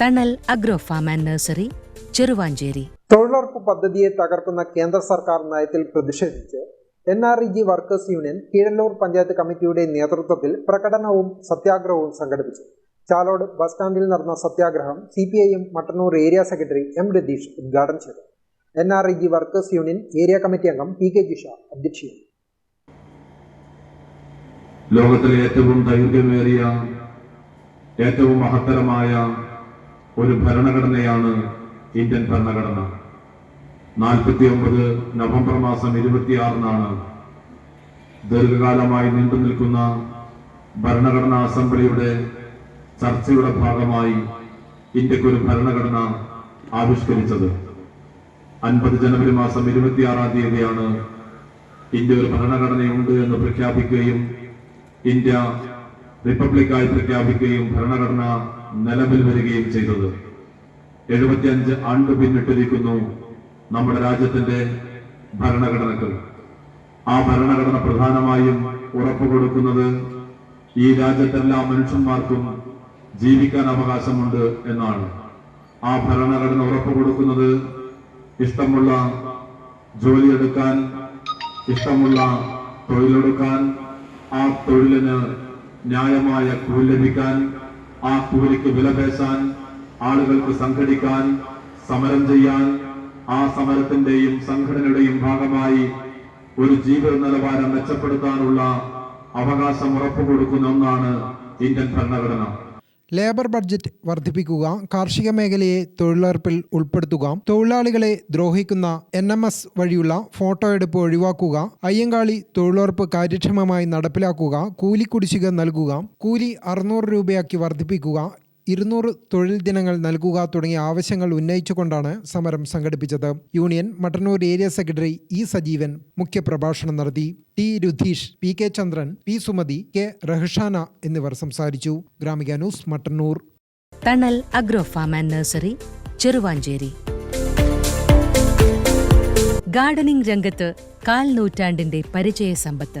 Thanal agro farm and nursery Cheruvanchery. തൊഴിലുറപ്പ് പദ്ധതിയെ തകർക്കുന്ന കേന്ദ്ര സർക്കാർ നയത്തിൽ പ്രതിഷേധിച്ച് N R E G workers union Keezhallur panchayat കമ്മിറ്റിയുടെ നേതൃത്വത്തിൽ പ്രകടനവും സത്യാഗ്രഹവും സംഘടിപ്പിച്ചു. ചാലോട് ബസ് സ്റ്റാൻഡിൽ നടന്ന സത്യാഗ്രഹം C P I M Mattannur area secretary M Ratheesh ഉദ്ഘാടനം ചെയ്തു. N R E G workers union area committee അംഗം പി കെ ജിഷ അധ്യക്ഷയായി. ലോകത്തിലെ ഏറ്റവും ദൈർഘ്യമേറിയ ഏറ്റവും മഹത്തരമായ ഒരു ഭരണഘടനയാണ് ഇന്ത്യൻ ഭരണഘടന. നാൽപ്പത്തി ഒമ്പത് നവംബർ മാസം ഇരുപത്തിയാറിനാണ് ദീർഘകാലമായി നീണ്ടു നിൽക്കുന്ന ഭരണഘടനാ അസംബ്ലിയുടെ ചർച്ചയുടെ ഭാഗമായി ഇന്ത്യയ്ക്ക് ഒരു ഭരണഘടന ആവിഷ്കരിച്ചത്. അൻപത് ജനുവരി മാസം ഇരുപത്തിയാറാം തീയതിയാണ് ഇന്ത്യ ഒരു ഭരണഘടനയുണ്ട് എന്ന് പ്രഖ്യാപിക്കുകയും ഇന്ത്യ റിപ്പബ്ലിക്കായി പ്രഖ്യാപിക്കുകയും ഭരണഘടന നിലവിൽ വരികയും ചെയ്തത്. എഴുപത്തിയഞ്ച് ആണ്ട് പിന്നിട്ടിരിക്കുന്നു നമ്മുടെ രാജ്യത്തിന്റെ ഭരണഘടനകൾ. ആ ഭരണഘടന പ്രധാനമായും ഉറപ്പു കൊടുക്കുന്നത് ഈ രാജ്യത്തെല്ലാ മനുഷ്യന്മാർക്കും ജീവിക്കാൻ അവകാശമുണ്ട് എന്നാണ്. ആ ഭരണഘടന ഉറപ്പു കൊടുക്കുന്നത് ഇഷ്ടമുള്ള ജോലിയെടുക്കാൻ ഇഷ്ടമുള്ള തൊഴിലെടുക്കാൻ ആ തൊഴിലിന് ന്യായമായ കൂലി ലഭിക്കാൻ ആ കൂലിക്ക് വില പേശാൻ ആളുകൾക്ക് സംഘടിക്കാൻ സമരം ചെയ്യാൻ ആ സമരത്തിന്റെയും സംഘടനയുടെയും ഭാഗമായി ഒരു ജീവിത നിലവാരം മെച്ചപ്പെടുത്താനുള്ള അവകാശം ഉറപ്പുകൊടുക്കുന്ന ഒന്നാണ് ഇന്ത്യൻ ഭരണഘടന. ലേബർ ബഡ്ജറ്റ് വർദ്ധിപ്പിക്കുക കാർഷിക മേഖലയെ തൊഴിലുറപ്പിൽ ഉൾപ്പെടുത്തുക തൊഴിലാളികളെ ദ്രോഹിക്കുന്ന എൻ എം എസ് വഴിയുള്ള ഫോട്ടോ എടുപ്പ് ഒഴിവാക്കുക അയ്യങ്കാളി തൊഴിലുറപ്പ് കാര്യക്ഷമമായി നടപ്പിലാക്കുക കൂലി കുടിശ്ശിക നൽകുക കൂലി അറുന്നൂറ് രൂപയാക്കി വർദ്ധിപ്പിക്കുക ഇരുന്നൂറ് തൊഴിൽ ദിനങ്ങൾ നൽകുക തുടങ്ങിയ ആവശ്യങ്ങൾ ഉന്നയിച്ചുകൊണ്ടാണ് സമരം സംഘടിപ്പിച്ചത്. Union Mattannur area secretary E Sajeevan മുഖ്യപ്രഭാഷണം നടത്തി. T Rudheesh P K Chandran P Sumathi K Rahshana എന്നിവർ സംസാരിച്ചു. Gramika news Mattannur. Thanal agro farm and nursery Cheruvanchery. Gardening രംഗത്ത് കാൽ നൂറ്റാണ്ടിന്റെ പരിചയ സമ്പത്ത്